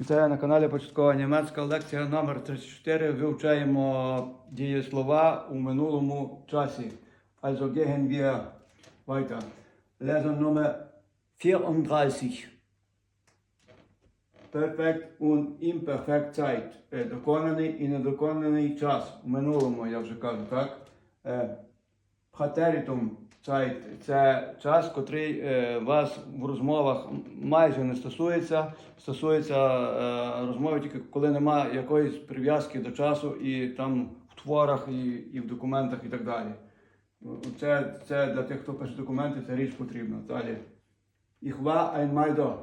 Вітаю на каналі Початкова німецька лекція номер 34. Вивчаємо дієслова у минулому часі. Also gehen wir weiter. Lesson Nummer 34. Perfekt und imperfekt Zeit. Е, Доконаний і недоконаний час. У минулому, я вже кажу, так? Е, Präteritum – це час, котрий е, вас в розмовах майже не стосується. Стосується е, розмови тільки коли немає якоїсь прив'язки до часу і там в творах, і, і в документах, і так далі. Це, це для тих, хто пише документи, ця річ потрібна. Далі. Ich war.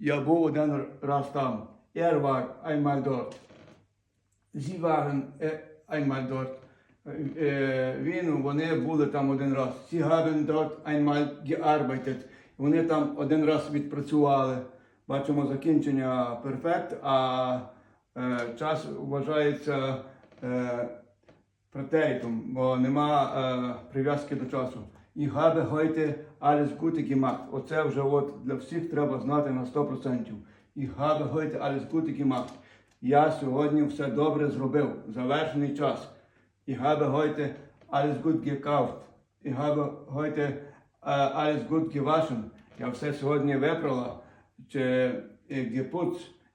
Я був один раз там. Er war einmal dort. Е, Він, вони були там один раз. Sie haben dort einmal gearbeitet. Вони там один раз відпрацювали. Бачимо закінчення перфект, а е, час вважається е, претеритум, бо нема е, прив'язки до часу. Ich habe heute alles Gute gemacht. Оце вже от для всіх треба знати на 100%. Ich habe heute alles Gute gemacht. Я сьогодні все добре зробив. Завершений час. Ich habe heute alles gut gekauft. Ich habe heute äh, alles gut gewaschen. Я все сьогодні випрала. Чи е.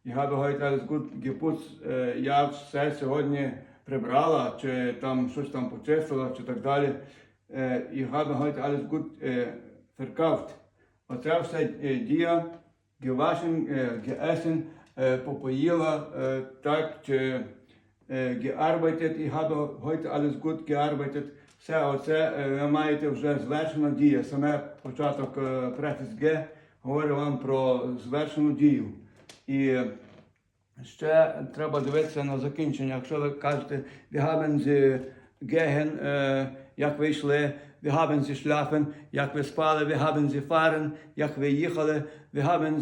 Ich habe heute alles gut geputzt. Е, Я все сьогодні прибрала, чи там щось там почистила, чи так далі. Е, Ich habe heute alles gut е, verkauft. Оце все е, дія, gewaschen, е, geessen, е, попоїла, е, так, чи е, gearbeitet, ich habe heute alles gut gearbeitet. Все оце е, ви маєте вже звершена дія. Саме початок е, префікс Г говорить вам про звершену дію. І ще треба дивитися на закінчення. Якщо ви кажете, gehen, е, як ви йшли, sie schlafen, як ви спали, sie fahren, як ви їхали, wir haben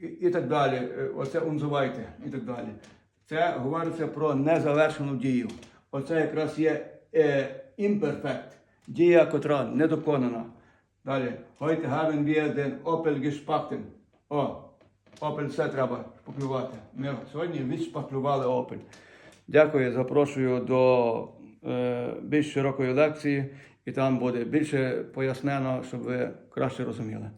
і, так далі. Е, Оце унзувайте і так далі. Це говориться про незавершену дію. Оце якраз є е, imperfect, дія, котра недоконана. Далі. Heute haben wir Opel gespachten. О, Opel все треба шпаклювати. Ми сьогодні відшпаклювали Opel. Дякую, запрошую до е, більш широкої лекції, і там буде більше пояснено, щоб ви краще розуміли.